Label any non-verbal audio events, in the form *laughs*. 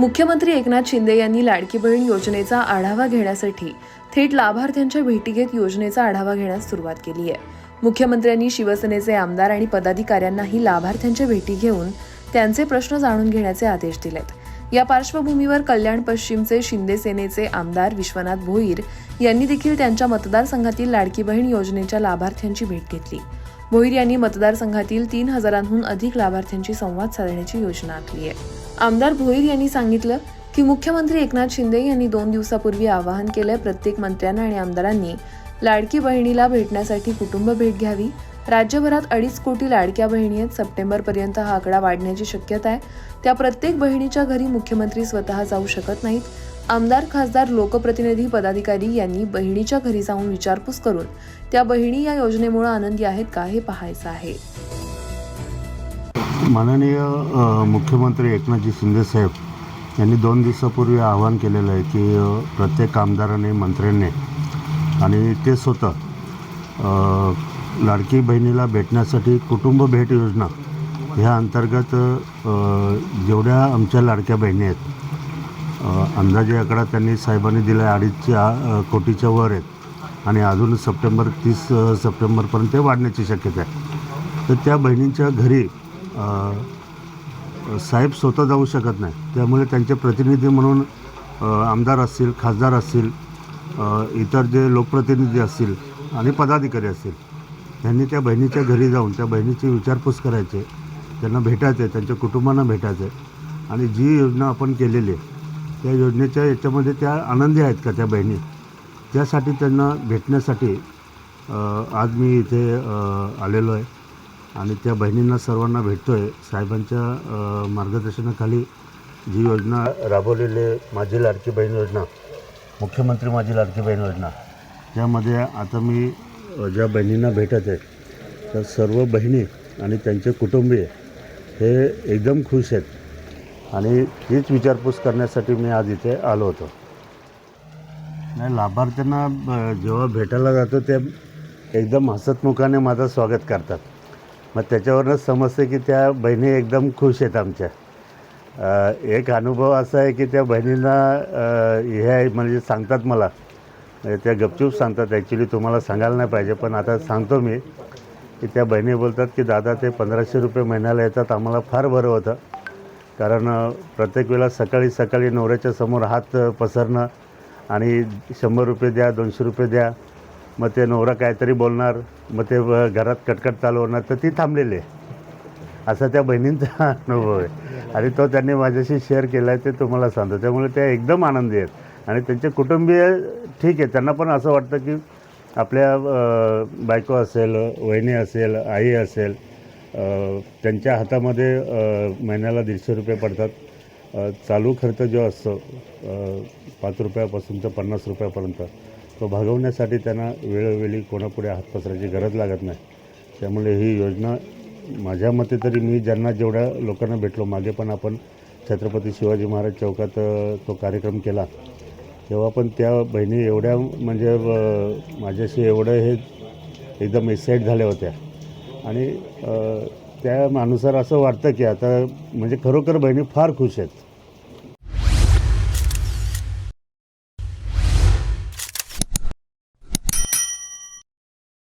मुख्यमंत्री एकनाथ शिंदे यांनी लाडकी बहीण योजनेचा आढावा घेण्यासाठी थेट लाभार्थ्यांच्या भेटी घेत योजनेचा आढावा घेण्यास सुरुवात केली आहे. मुख्यमंत्र्यांनी शिवसेनेचे आमदार आणि पदाधिकाऱ्यांनाही लाभार्थ्यांच्या भेटी घेऊन त्यांचे प्रश्न जाणून घेण्याचे आदेश दिलेत. या पार्श्वभूमीवर कल्याण पश्चिमचे शिंदे सेनेचे आमदार विश्वनाथ भोईर यांनी देखील त्यांच्या मतदारसंघातील लाडकी बहीण योजनेच्या लाभार्थ्यांची भेट घेतली. भोईर यांनी मतदारसंघातील तीन हजारांहून अधिक लाभार्थ्यांशी संवाद साधण्याची योजना आखली आहे. आमदार भोईर यांनी सांगितलं की मुख्यमंत्री एकनाथ शिंदे यांनी दोन दिवसापूर्वी आवाहन केलंय प्रत्येक मंत्र्यांना आणि आमदारांनी लाडकी बहिणीला भेटण्यासाठी कुटुंब भेट घ्यावी. राज्यभरात अडीच कोटी लाडक्या बहिणी आहेत. सप्टेंबरपर्यंत हा आकडा वाढण्याची शक्यता आहे. त्या प्रत्येक बहिणीच्या घरी मुख्यमंत्री स्वतः जाऊ शकत नाहीत. आमदार खासदार लोकप्रतिनिधी पदाधिकारी यांनी बहिणीच्या घरी जाऊन विचारपूस करून त्या बहिणी या योजनेमुळे आनंदी आहेत का हे पाहायचं आहे. माननीय मुख्यमंत्री एकनाथजी शिंदेसाहेब यांनी दोन दिवसापूर्वी आवाहन केलेलं आहे की प्रत्येक आमदाराने मंत्र्यांनी आणि ते स्वतः लाडकी बहिणीला भेटण्यासाठी कुटुंब भेट योजना ह्या अंतर्गत जेवढ्या आमच्या लाडक्या बहिणी आहेत अंदाजे आकडा त्यांनी साहेबांनी दिला आहे अडीचच्या कोटीच्या वर आहेत. आणि अजून सप्टेंबर तीस सप्टेंबरपर्यंत ते वाढण्याची शक्यता आहे. तर त्या बहिणींच्या घरी साहेब स्वतः जाऊ शकत नाही. त्यामुळे त्यांचे प्रतिनिधी म्हणून आमदार असतील खासदार असतील इतर जे लोकप्रतिनिधी असतील आणि पदाधिकारी असतील त्यांनी त्या बहिणीच्या घरी जाऊन त्या बहिणीची विचारपूस करायचे. त्यांना भेटायचं आहे त्यांच्या कुटुंबांना भेटायचं आहे आणि जी योजना आपण केलेली आहे त्या योजनेच्या याच्यामध्ये त्या आनंदी आहेत का त्या बहिणी? त्यासाठी त्यांना भेटण्यासाठी आज मी इथे आलेलो आहे. आणि त्या बहिणींना सर्वांना भेटतो आहे साहेबांच्या मार्गदर्शनाखाली जी योजना राबवलेली माझी लाडकी बहीण योजना मुख्यमंत्री माझी लाडकी बहीण योजना त्यामध्ये आता मी ज्या बहिणींना भेटत आहे त्या सर्व बहिणी आणि त्यांचे कुटुंबीय हे एकदम खुश आहेत. आणि तीच विचारपूस करण्यासाठी मी आज इथे आलो होतो. नाही लाभार्थ्यांना जेव्हा भेटायला जातो ते एकदम हसतमुखाने माझं स्वागत करतात. मग त्याच्यावरूनच समजते की त्या बहिणी एकदम खुश आहेत आमच्या. एक अनुभव असा आहे की त्या बहिणींना हे आहे म्हणजे सांगतात मला. म्हणजे त्या गपचूप सांगतात. ॲक्च्युली तुम्हाला सांगायला नाही पाहिजे पण आता सांगतो मी. की त्या बहिणी बोलतात की दादा ते पंधराशे रुपये महिन्याला येतात. आम्हाला फार बरं होतं. कारण प्रत्येक वेळेला सकाळी सकाळी नवऱ्याच्या समोर हात पसरणं आणि शंभर रुपये द्या दोनशे रुपये द्या मग ते नवरा काहीतरी बोलणार मग ते घरात कटकट चालू होणार तर ती थांबलेली आहे. असा त्या बहिणींचा *laughs* अनुभव आहे. आणि तो त्यांनी माझ्याशी शेअर केला आहे ते तुम्हाला सांगतो. त्यामुळे त्या एकदम आनंदी आहेत. आणि त्यांचे कुटुंबीय ठीक आहे. त्यांना पण असं वाटतं की आपल्या बायको असेल वहिनी असेल आई असेल त्यांच्या हातामध्ये महिन्याला दीडशे रुपये पडतात. चालू खर्च जो असतो पाच रुपयापासून तर पन्नास रुपयापर्यंत तो भागवण्यासाठी त्यांना वेळोवेळी कोणापुढे हात पसरायची गरज लागत नाही. त्यामुळे ही योजना माझ्या मते तरी मी ज्यांना जेवढ्या लोकांना भेटलो मागे पण आपण छत्रपती शिवाजी महाराज चौकात तो कार्यक्रम केला तेव्हा पण त्या बहिणी एवढ्या म्हणजे माझ्याशी एवढं हे एकदम एक्साईट झाल्या होत्या. आणि त्या माणसाला असं वाटतं की आता म्हणजे खरोखर बहिणी फार खुश आहेत.